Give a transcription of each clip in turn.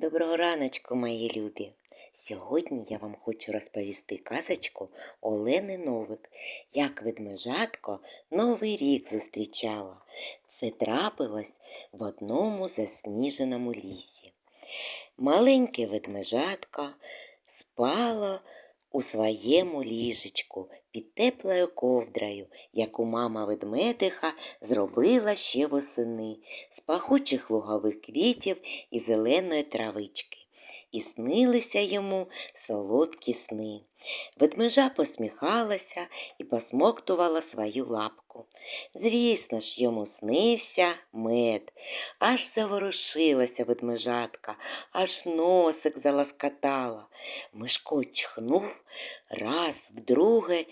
Доброго раночку, мої любі! Сьогодні я вам хочу розповісти казочку Олени Новик, як ведмежатко Новий рік зустрічала. Це трапилось в одному засніженому лісі. Маленьке ведмежатко спало у своєму ліжечку під теплою ковдрою, яку мама ведмедиха зробила ще восени з пахучих лугових квітів і зеленої травички. І снилися йому солодкі сни. Ведмежа посміхалася і посмоктувала свою лапку. Звісно ж, йому снився мед. Аж заворушилася ведмежатка, аж носик заласкатала. Мишко чхнув раз, вдруге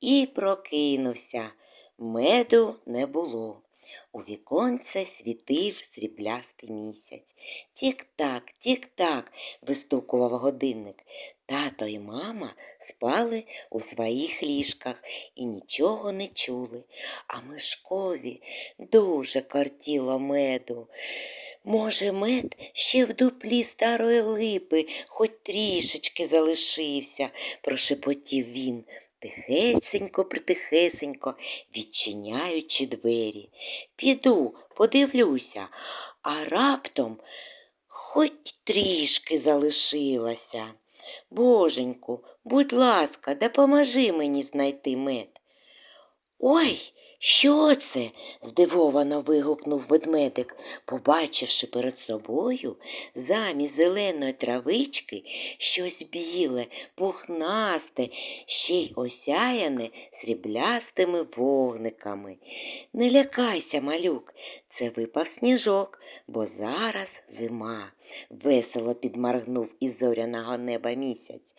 і прокинувся. Меду не було. У віконце світив сріблястий місяць. Тік-так, тік-так, вистукував годинник. Тато і мама спали у своїх ліжках і нічого не чули. А Мишкові дуже картіло меду. Може, мед ще в дуплі старої липи хоч трішечки залишився, прошепотів він, тихесенько, притихесенько, відчиняючи двері. Піду, подивлюся, а раптом хоч трішки залишилася. Боженьку, будь ласка, допоможи мені знайти мед. Ой, що це? здивовано вигукнув ведмедик, побачивши перед собою замість зеленої травички щось біле, пухнасте, ще й осяяне сріблястими вогниками. Не лякайся, малюк, це випав сніжок, бо зараз зима, весело підморгнув із зоряного неба місяць.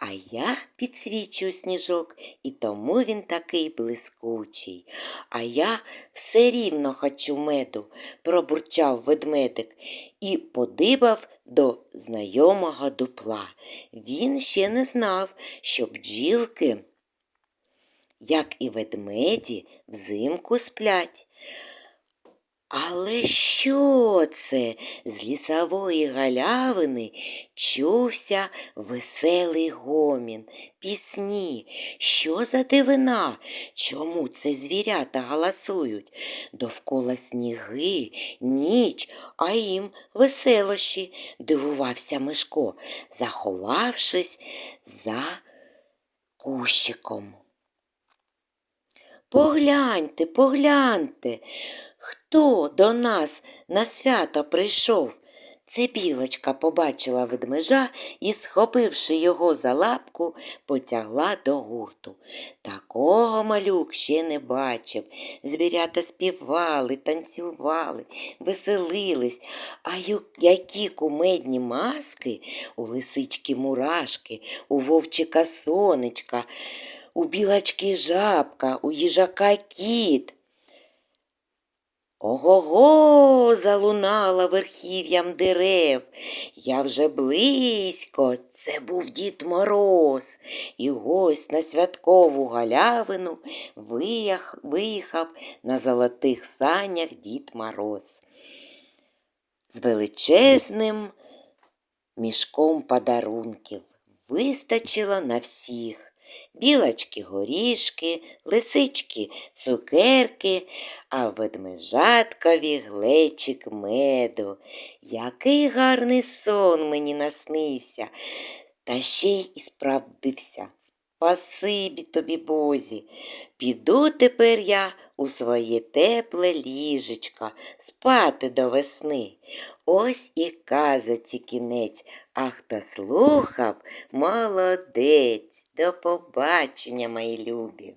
А я підсвічую сніжок, і тому він такий блискучий. А я все рівно хочу меду, пробурчав ведмедик і подибав до знайомого дупла. Він ще не знав, що бджілки, як і ведмеді, взимку сплять. Але що це? З лісової галявини чувся веселий гомін, пісні. Що за дивина? Чому це звірята галасують? Довкола сніги, ніч, а їм веселощі, дивувався Мишко, заховавшись за кущиком. Погляньте, погляньте. Хто до нас на свято прийшов? Це білочка побачила ведмежа і, схопивши його за лапку, потягла до гурту. Такого малюк ще не бачив. Звірята співали, танцювали, веселились, а які кумедні маски у лисички мурашки, у вовчика сонечка, у білочки жабка, у їжака кіт. Ого-го, залунала верхів'ям дерев. Я вже близько, це був дід Мороз, і гость на святкову галявину виїхав на золотих санях дід Мороз. З величезним мішком подарунків вистачило на всіх. Білочки горішки, лисички цукерки, а ведмежаткові глечик меду. Який гарний сон мені наснився, та ще й і справдився. Спасибі тобі, Бозі. Піду тепер я у своє тепле ліжечко спати до весни. Ось і казаці кінець, а хто слухав, молодець. До побачення, мої любі.